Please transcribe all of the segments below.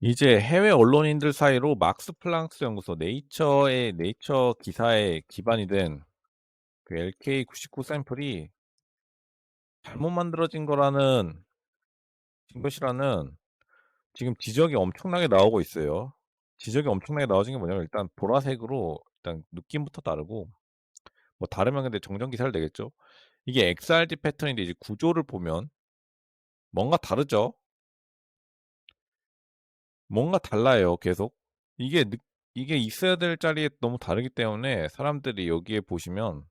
이제 해외 언론인들 사이로 막스 플랑크 연구소 네이처의 네이처 기사에 기반이 된 그 LK99 샘플이 잘못 만들어진 거라는 것이라는 지금 지적이 엄청나게 나오고 있어요. 지적이 엄청나게 나오진 게 뭐냐면 일단 보라색으로 일단 느낌부터 다르고 뭐 다르면 근데 정정 기사를 내겠죠. 이게 XRD 패턴인데 이제 구조를 보면 뭔가 다르죠. 뭔가 달라요 계속. 이게 느 이게 있어야 될 자리에 너무 다르기 때문에 사람들이 여기에 보시면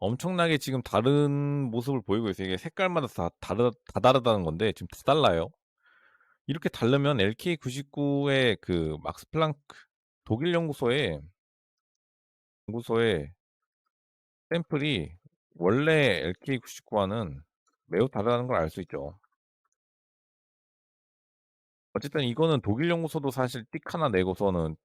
엄청나게 지금 다른 모습을 보이고 있어요. 이게 색깔마다 다 다르 다 다르다는 건데 지금 다 달라요. 이렇게 다르면 LK99의 그 막스 플랑크 독일 연구소의 연구소의 샘플이 원래 LK99와는 매우 다르다는 걸 알 수 있죠. 어쨌든 이거는 독일 연구소도 사실 띡 하나 내고서는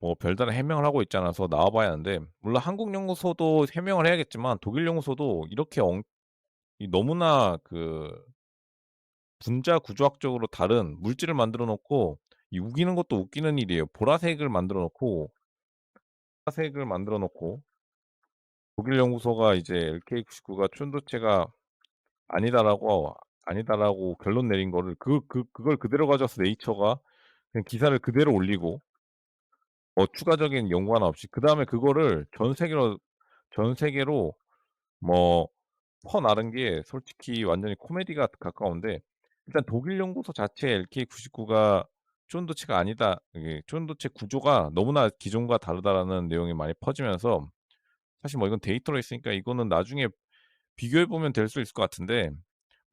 뭐 별다른 해명을 하고 있지 않아서 나와 봐야 하는데 물론 한국 연구소도 해명을 해야겠지만 독일 연구소도 이렇게 엉 이 너무나 그 분자 구조학적으로 다른 물질을 만들어 놓고 이 우기는 것도 웃기는 일이에요. 보라색을 만들어 놓고 보라색을 만들어 놓고 독일 연구소가 이제 LK99가 춘도체가 아니다라고 아니다라고 결론 내린 거를 그 그 그걸 그대로 가져와서 네이처가 그냥 기사를 그대로 올리고 뭐 추가적인 연구 하나 없이 그다음에 그거를 전 세계로 전 세계로 뭐 퍼나른 게 솔직히 완전히 코미디가 가까운데 일단 독일 연구소 자체에 LK99가 쫀도체가 아니다. 이게 쫀도체 구조가 너무나 기존과 다르다라는 내용이 많이 퍼지면서 사실 뭐 이건 데이터로 있으니까 이거는 나중에 비교해 보면 될 수 있을 것 같은데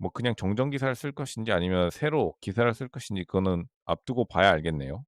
뭐 그냥 정정 기사를 쓸 것인지 아니면 새로 기사를 쓸 것인지 그거는 앞두고 봐야 알겠네요.